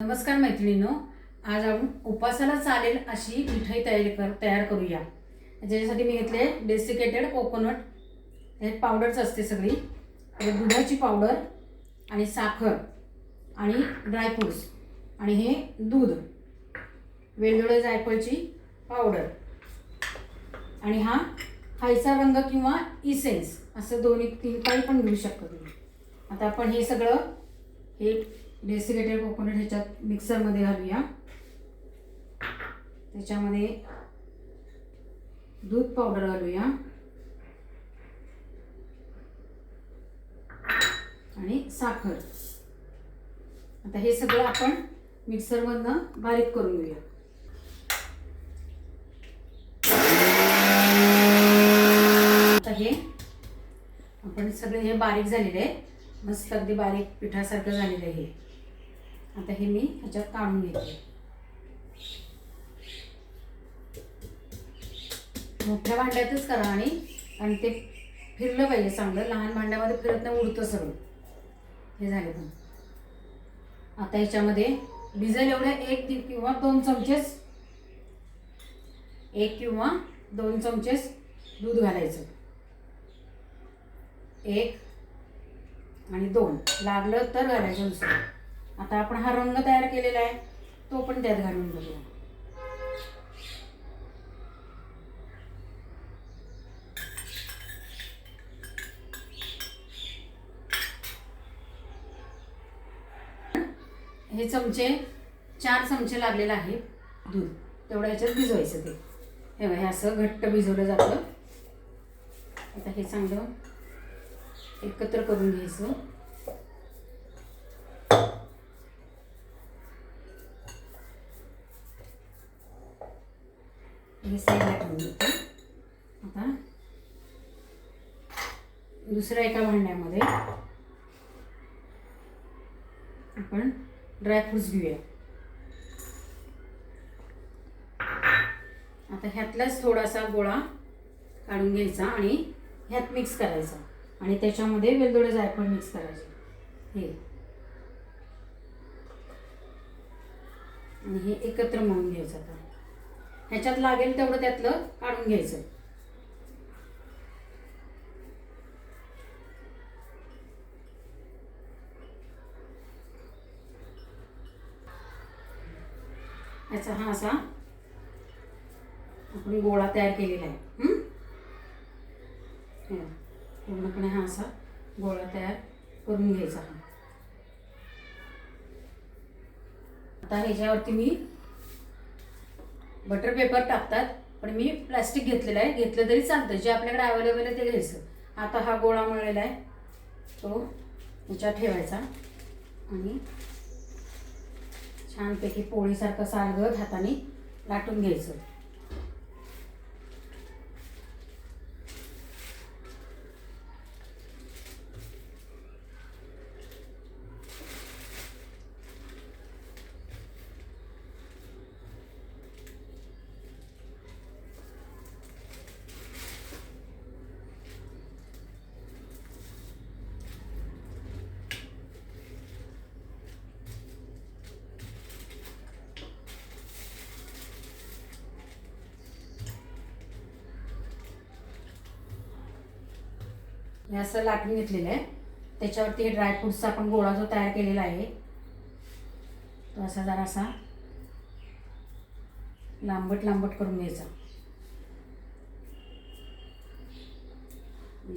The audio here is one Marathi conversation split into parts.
नमस्कार मैत्रिणीनं आज आपण उपासाला चालेल अशी मिठाई तयारी कर तयार करूया. ज्याच्यासाठी मी घेतले डेसिकेटेड कोकोनट हे पावडरच असते सगळी. दुधाची पावडर आणि साखर आणि ड्रायफ्रुट्स आणि हे दूध. वेलदोडे जायफळची पावडर आणि हा खायचा रंग किंवा इसेन्स असं दोन्ही तीन काही पण घेऊ शकता तुम्ही. आता आपण हे सगळं हे डेसिकेटेड कोकोनट ह्याच्यात मिक्सरमध्ये घालूया. त्याच्यामध्ये दूध पावडर घालूया. आणि साखर. आता हे सगळं आपण मिक्सरमधनं बारीक करून घेऊया. आता हे आपण सगळे हे बारीक झालेले आहे मस्त अगदी बारीक पिठासारखं झालेलं आहे हे. आता हे मी ह्याच्यात काढून घेते. मोठ्या भांड्यातच करा आणि आणि ते फिरलं पाहिजे चांगलं. लहान भांड्यामध्ये फिरत नाही उडतं सगळं. हे झालं पण आता ह्याच्यामध्ये डिझेल एवढ्या एक किंवा दोन चमचेच एक किंवा दोन चमचेच दूध घालायचं. एक आणि दोन. लागलं तर घालायचं दुसरं. आता आपण हा रंग तयार केलेला आहे तो पण त्यात घालून बघूया. हे चमचे चार चमचे लागलेलं आहे दूध. तेवढ्या ह्याच्यात भिजवायचं ते. हे बघा, हे असं घट्ट भिजवलं जातं. आता हे चांगलं एकत्र करून घ्यायचं. हे साईडला ठेवून आता दुसऱ्या एका भांड्यामध्ये आपण ड्रायफ्रुट्स घेऊया. आता ह्यातलाच थोडासा गोळा काढून घ्यायचा आणि ह्यात मिक्स करायचा. आणि त्याच्यामध्ये वेलदोडे जायफळ मिक्स करायचे. हे. आणि हे एकत्र मळून घ्यायचं आता. ह्याच्यात लागेल तेवढं त्यातलं काढून घ्यायचं. याचा हा असा आपण गोळा तयार केलेला आहे. पूर्णपणे हा असा गोळा तयार करून घ्यायचा हा. आता ह्याच्यावरती मी बटर पेपर टाकतात पण मी प्लॅस्टिक घेतलेलं आहे. घेतलं तरी चालतं. जे आपल्याकडे अवेलेबल आहे ते घ्यायचं. आता हा गोळा मिळालेला आहे. तो ह्याच्यात ठेवायचा. आणि छानपैकी पोळीसारखं सालगत हाताने लाटून घ्यायचं. हे असं लाटून घेतलेलं आहे. त्याच्यावरती हे ड्रायफ्रुट्सचा आपण गोळा जो तयार केलेला आहे तो असा जरासा लांबट लांबट करून घ्यायचा.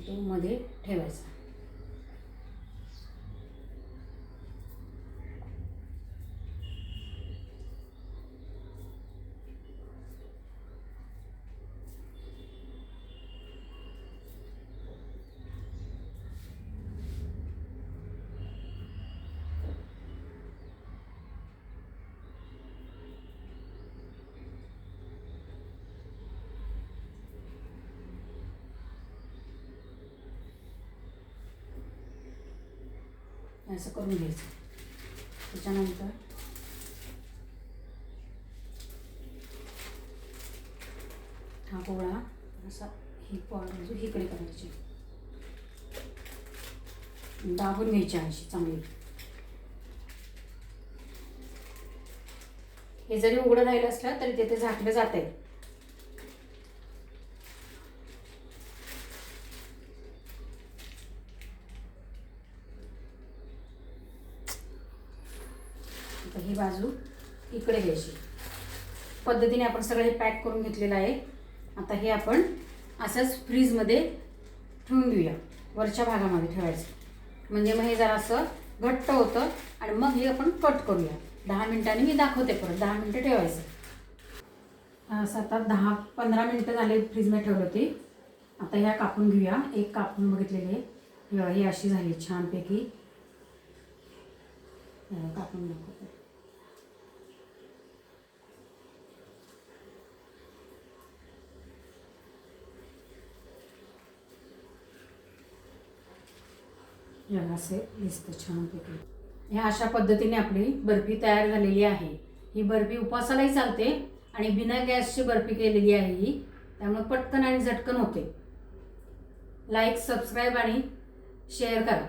तो मध्ये ठेवायचा. असं करून घ्यायचं. त्याच्यानंतर हा गोळा असा ही बाजू म्हणजे इकडे करायची. दाबून घ्यायची अशी चांगली. हे जरी उघडं राहिलं असलं तरी तिथे झाकलं जात आहे तर ही बाजू इकडे घ्यायची. पद्धतीने आपण सगळं हे पॅक करून घेतलेलं आहे. आता हे आपण असंच फ्रीजमध्ये ठेवून देऊया वरच्या भागामध्ये ठेवायचं. म्हणजे मग हे जरासं घट्ट होतं आणि मग हे आपण कट करूया. दहा मिनिटांनी मी दाखवते परत दहा मिनटं ठेवायचं. असं आता दहा पंधरा मिनटं झाले फ्रीजमध्ये ठेवलं होते आता ह्या कापून घेऊया. एक कापून बघितलेले हे ही अशी झाली छानपैकी. कापून दाखवते. या असे दिसतं छानपैकी. ह्या अशा पद्धतीने आपली बर्फी तयार झालेली आहे. ही बर्फी उपवासालाही चालते आणि बिना गॅसची बर्फी केलेली आहे ही. त्यामुळे पटकन आणि झटकन होते. लाईक सबस्क्राईब आणि शेअर करा.